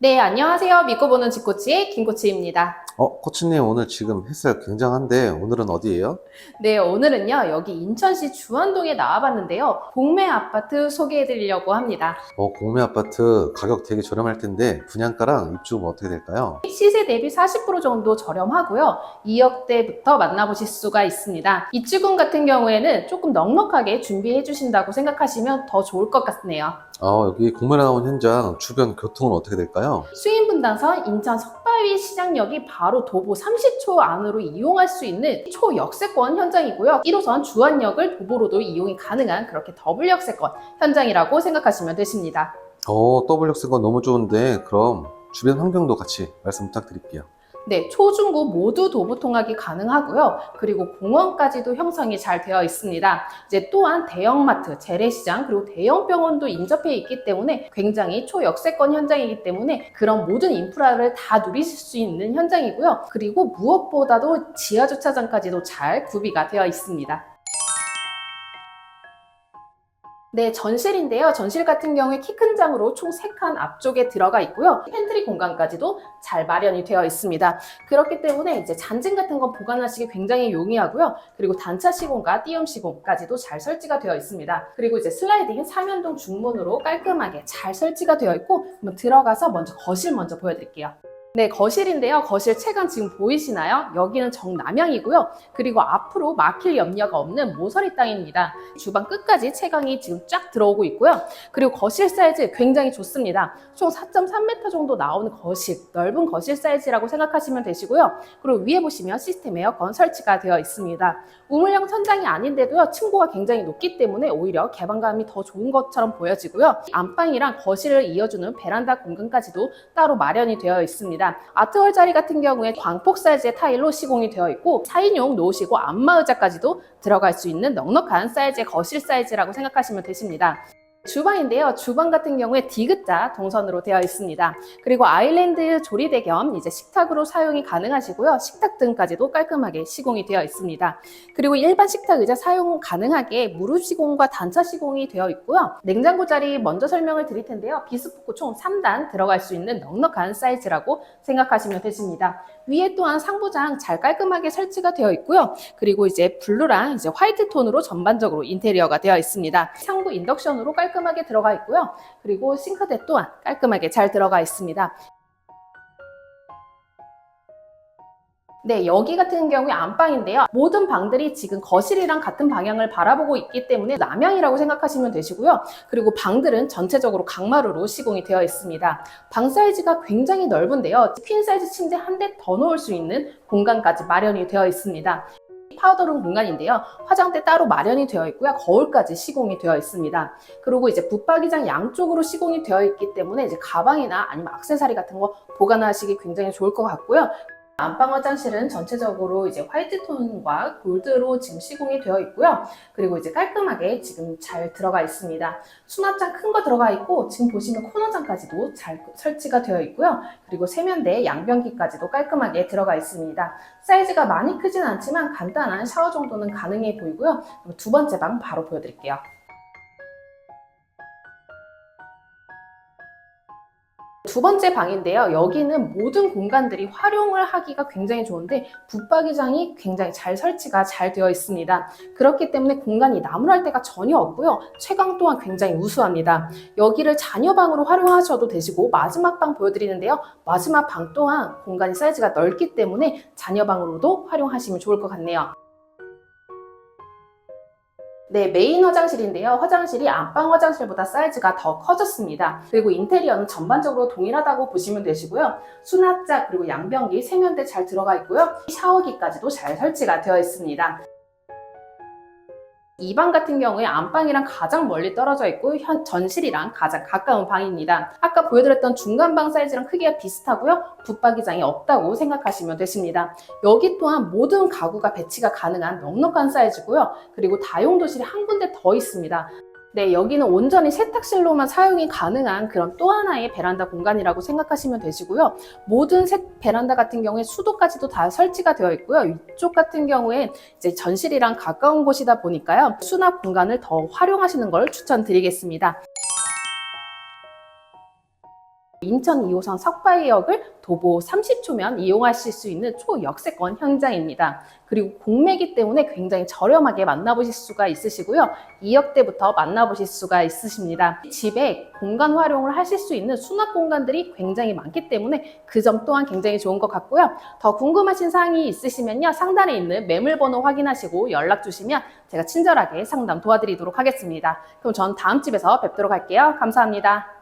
네, 안녕하세요. 믿고 보는 집코치의 김코치입니다. 어, 코치님 오늘 지금 햇살 굉장한데 오늘은 어디예요? 네, 오늘은요, 여기 인천시 주안동에 나와봤는데요. 동매 아파트 소개해드리려고 합니다. 어, 공매 아파트 가격 되게 저렴할 텐데 분양가랑 입주금 어떻게 될까요? 시세 대비 40% 정도 저렴하고요. 2억대부터 만나보실 수가 있습니다. 입주금 같은 경우에는 조금 넉넉하게 준비해 주신다고 생각하시면 더 좋을 것 같네요. 어, 여기 공매로 나온 현장 주변 교통은 어떻게 될까요? 수인분당선 인천 석바위 시장역이 바로 도보 30초 안으로 이용할 수 있는 초역세권 현장이고요. 1호선 주안역을 도보로도 이용이 가능한 그렇게 더블 역세권 현장이라고 생각하시면 되십니다. 어, 더블 역세가 너무 좋은데 그럼 주변 환경도 같이 말씀 부탁드릴게요. 네, 초, 중, 고 모두 도보 통학이 가능하고요. 그리고 공원까지도 형성이 잘 되어 있습니다. 이제 또한 대형마트, 재래시장, 그리고 대형 병원도 인접해 있기 때문에 굉장히 초역세권 현장이기 때문에 그런 모든 인프라를 다 누리실 수 있는 현장이고요. 그리고 무엇보다도 지하 주차장까지도 잘 구비가 되어 있습니다. 네, 전실인데요. 전실 같은 경우에 키 큰 장으로 총 3칸 앞쪽에 들어가 있고요. 팬트리 공간까지도 잘 마련이 되어 있습니다. 그렇기 때문에 이제 잔증 같은 건 보관하시기 굉장히 용이하고요. 그리고 단차 시공과 띄움 시공까지도 잘 설치가 되어 있습니다. 그리고 이제 슬라이딩 삼연동 중문으로 깔끔하게 잘 설치가 되어 있고 한번 들어가서 먼저 거실 먼저 보여드릴게요. 네, 거실인데요. 거실 채광 지금 보이시나요? 여기는 정남향이고요. 그리고 앞으로 막힐 염려가 없는 모서리 땅입니다. 주방 끝까지 채광이 지금 쫙 들어오고 있고요. 그리고 거실 사이즈 굉장히 좋습니다. 총 4.3m 정도 나오는 거실, 넓은 거실 사이즈라고 생각하시면 되시고요. 그리고 위에 보시면 시스템 에어컨 설치가 되어 있습니다. 우물형 천장이 아닌데도요, 층고가 굉장히 높기 때문에 오히려 개방감이 더 좋은 것처럼 보여지고요. 안방이랑 거실을 이어주는 베란다 공간까지도 따로 마련이 되어 있습니다. 아트월 자리 같은 경우에 광폭 사이즈의 타일로 시공이 되어 있고 4인용 놓으시고 안마 의자까지도 들어갈 수 있는 넉넉한 사이즈의 거실 사이즈라고 생각하시면 되십니다. 주방인데요. 주방 같은 경우에 디귿자 동선으로 되어 있습니다. 그리고 아일랜드 조리대 겸 이제 식탁으로 사용이 가능하시고요. 식탁 등까지도 깔끔하게 시공이 되어 있습니다. 그리고 일반 식탁 의자 사용 가능하게 무릎 시공과 단차 시공이 되어 있고요. 냉장고 자리 먼저 설명을 드릴 텐데요. 비스포크 총 3단 들어갈 수 있는 넉넉한 사이즈라고 생각하시면 되십니다. 위에 또한 상부장 잘 깔끔하게 설치가 되어 있고요. 그리고 이제 블루랑 이제 화이트 톤으로 전반적으로 인테리어가 되어 있습니다. 상부 인덕션으로 깔끔 하게 들어가 있고요. 그리고 싱크대 또한 깔끔하게 잘 들어가 있습니다. 네, 여기 같은 경우에 안방인데요. 모든 방들이 지금 거실이랑 같은 방향을 바라보고 있기 때문에 남향이라고 생각하시면 되시고요. 그리고 방들은 전체적으로 강마루로 시공이 되어 있습니다. 방 사이즈가 굉장히 넓은데요. 퀸 사이즈 침대 한 대 더 놓을 수 있는 공간까지 마련이 되어 있습니다. 파우더룸 공간인데요. 화장대 따로 마련이 되어 있고요. 거울까지 시공이 되어 있습니다. 그리고 이제 붙박이장 양쪽으로 시공이 되어 있기 때문에 이제 가방이나 아니면 액세서리 같은 거 보관하시기 굉장히 좋을 것 같고요. 안방 화장실은 전체적으로 이제 화이트 톤과 골드로 지금 시공이 되어 있고요. 그리고 이제 깔끔하게 지금 잘 들어가 있습니다. 수납장 큰 거 들어가 있고 지금 보시면 코너장까지도 잘 설치가 되어 있고요. 그리고 세면대 양변기까지도 깔끔하게 들어가 있습니다. 사이즈가 많이 크진 않지만 간단한 샤워 정도는 가능해 보이고요. 두 번째 방 바로 보여드릴게요. 두 번째 방인데요. 여기는 모든 공간들이 활용을 하기가 굉장히 좋은데 붙박이장이 굉장히 잘 설치가 잘 되어 있습니다. 그렇기 때문에 공간이 나무랄 데가 전혀 없고요. 채광 또한 굉장히 우수합니다. 여기를 자녀방으로 활용하셔도 되시고 마지막 방 보여드리는데요. 마지막 방 또한 공간이 사이즈가 넓기 때문에 자녀방으로도 활용하시면 좋을 것 같네요. 네, 메인 화장실인데요. 화장실이 안방 화장실보다 사이즈가 더 커졌습니다. 그리고 인테리어는 전반적으로 동일하다고 보시면 되시고요. 수납자 그리고 양변기, 세면대 잘 들어가 있고요. 샤워기까지도 잘 설치가 되어 있습니다. 이 방 같은 경우에 안방이랑 가장 멀리 떨어져 있고 현- 전실이랑 가장 가까운 방입니다. 아까 보여드렸던 중간방 사이즈랑 크기가 비슷하고요. 붙박이장이 없다고 생각하시면 되십니다. 여기 또한 모든 가구가 배치가 가능한 넉넉한 사이즈고요. 그리고 다용도실이 한 군데 더 있습니다. 네, 여기는 온전히 세탁실로만 사용이 가능한 그런 또 하나의 베란다 공간이라고 생각하시면 되시고요. 모든 세- 베란다 같은 경우에 수도까지도 다 설치가 되어 있고요. 이쪽 같은 경우에 이제 전실이랑 가까운 곳이다 보니까요. 수납 공간을 더 활용하시는 걸 추천드리겠습니다. 인천 2호선 석바이역을 도보 30초면 이용하실 수 있는 초역세권 현장입니다. 그리고 공매기 때문에 굉장히 저렴하게 만나보실 수가 있으시고요. 2억대부터 만나보실 수가 있으십니다. 집에 공간 활용을 하실 수 있는 수납 공간들이 굉장히 많기 때문에 그 점 또한 굉장히 좋은 것 같고요. 더 궁금하신 사항이 있으시면요. 상단에 있는 매물번호 확인하시고 연락 주시면 제가 친절하게 상담 도와드리도록 하겠습니다. 그럼 전 다음 집에서 뵙도록 할게요. 감사합니다.